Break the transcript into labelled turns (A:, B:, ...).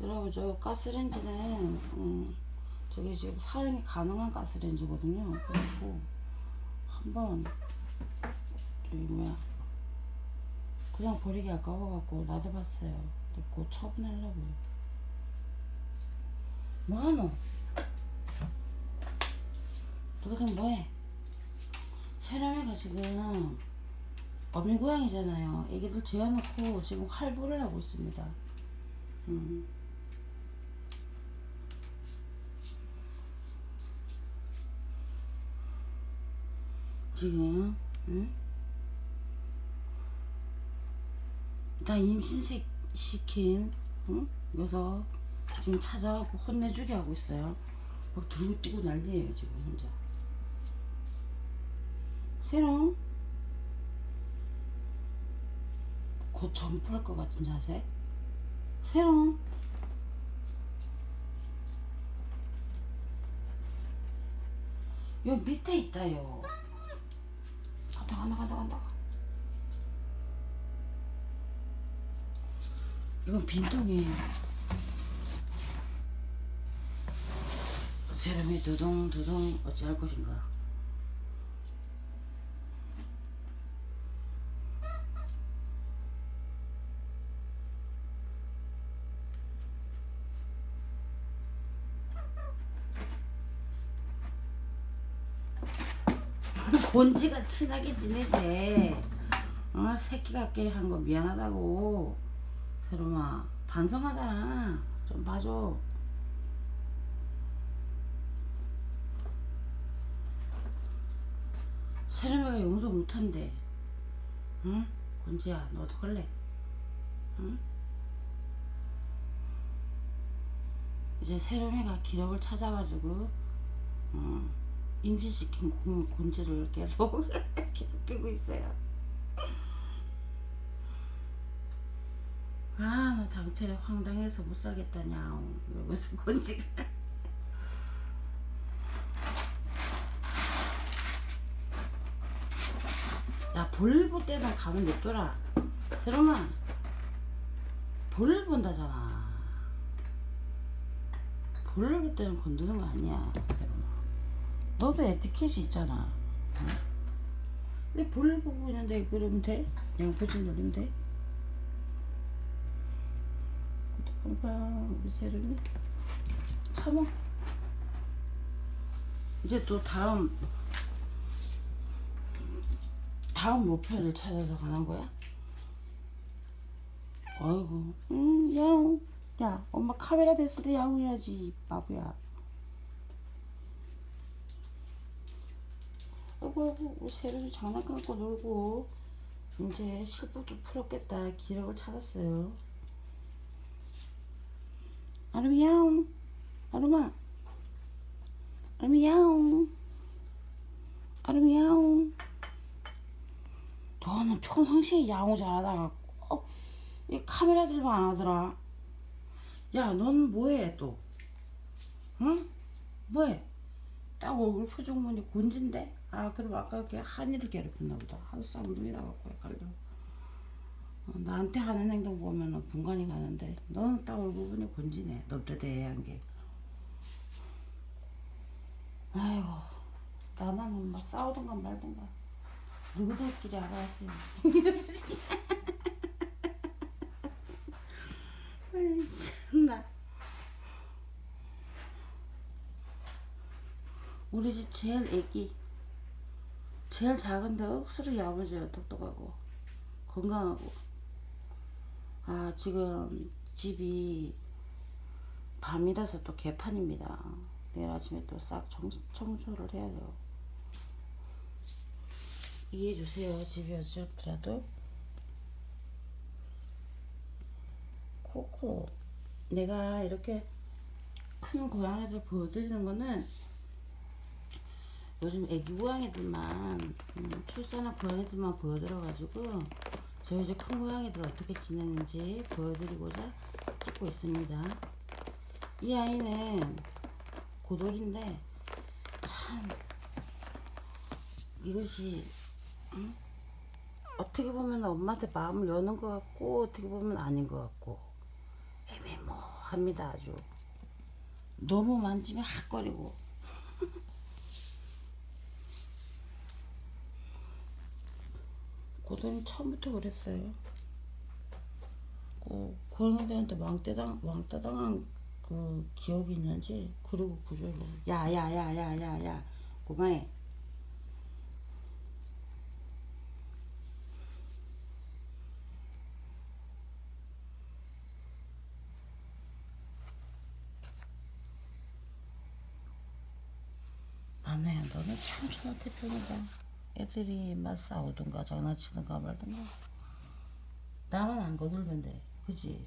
A: 여러분 저 가스레인지는 음, 저게 지금 사용이 가능한 가스레인지거든요. 그리고 한번 저기 뭐야 그냥 버리기 아까워갖고 놔둬봤어요. 근데 곧 처분하려고요. 뭐하노? 너희들 뭐해? 세람이가 지금 어미 고양이잖아요. 애기들 재워놓고 지금 활보를 하고 있습니다. 음. 지금 응? 나 임신 시킨 응? 녀석 지금 찾아가고 혼내주게 하고 있어요. 막 들고 뛰고 난리예요 지금 혼자. 새로운 곧 점프할 것 같은 자세. 새로운 요 밑에 있다요. 간다 간다 간다 간다. 이건 빈통이에요. 세름이 두둥두둥 어찌할 것인가. 곤지가 친하게 지내지. 어, 새끼 같게 한 거 미안하다고. 세롬아, 반성하잖아. 좀 봐줘. 세롬이가 용서 못한대. 응? 곤지야, 너 어떡할래? 응? 이제 세롬이가 기력을 찾아가지고, 어, 임신시킨 곤, 곤지를 계속 괴롭히고 있어요. 아, 나 당최 황당해서 못 살겠다냐. 이러고서 곤지가. 야, 볼볼 때는 가면 냅둬라. 세롬아, 볼을 본다잖아. 볼을 볼 때는 건드는 거 아니야, 세롬아. 너도 에티켓이 있잖아. 응? 내 볼을 보고 있는데 그러면 돼? 양포진 놀리면 돼? 팡팡 우리 세롬이 참어. 이제 또 다음 다음 목표를 찾아서 가는 거야? 아이고, 음, 야옹. 야, 엄마 카메라 됐을 때 야옹해야지, 바보야. 아이고, 아이고, 우리 세련이 장난 끊고 놀고, 이제 실복도 풀었겠다. 기력을 찾았어요. 아름이 야옹. 아름아. 아름이 야옹. 아름이 야옹. 너는 평상시에 야옹 잘하다가 꼭이 카메라 들면 안 하더라. 야, 넌 뭐해 또? 응? 뭐해? 딱 얼굴 표정 보니 곤진데? 아, 그럼 아까 걔 한이를 괴롭혔나 보다. 한 쌍둥이라 갖고 헷갈려. 어, 나한테 하는 행동 보면은 분간이 가는데 너는 딱 얼굴 보니 곤지네. 넙대대한 게. 아이고, 나나는 막 싸우든가 말든가. 누구들끼리 알아서 아이 참나 우리 집 제일 애기 제일 작은데 억수로 야무져요 똑똑하고 건강하고 아 지금 집이 밤이라서 또 개판입니다 내일 아침에 또 싹 청소를 해야 돼요 이해해 주세요. 집이 어렵더라도. 코코. 내가 이렇게 큰 고양이들 보여드리는 거는 요즘 애기 고양이들만 음, 출산한 고양이들만 보여드려가지고 저희 이제 큰 고양이들 어떻게 지내는지 보여드리고자 찍고 있습니다. 이 아이는 고돌인데 참 이것이 응? 어떻게 보면 엄마한테 마음을 여는 것 같고 어떻게 보면 아닌 것 같고 애매모호한 합니다 아주 너무 만지면 핫거리고 고든이 처음부터 그랬어요. 그 고양이들한테 왕따당 왕따당한 그 기억이 있는지 그러고 구조를 야 야 야 야 야 야 고마해. 아내야 너는 참 저한테 편이다 애들이 막 싸우든가 장난치든가 말든가. 나만 안 거들면 돼. 그지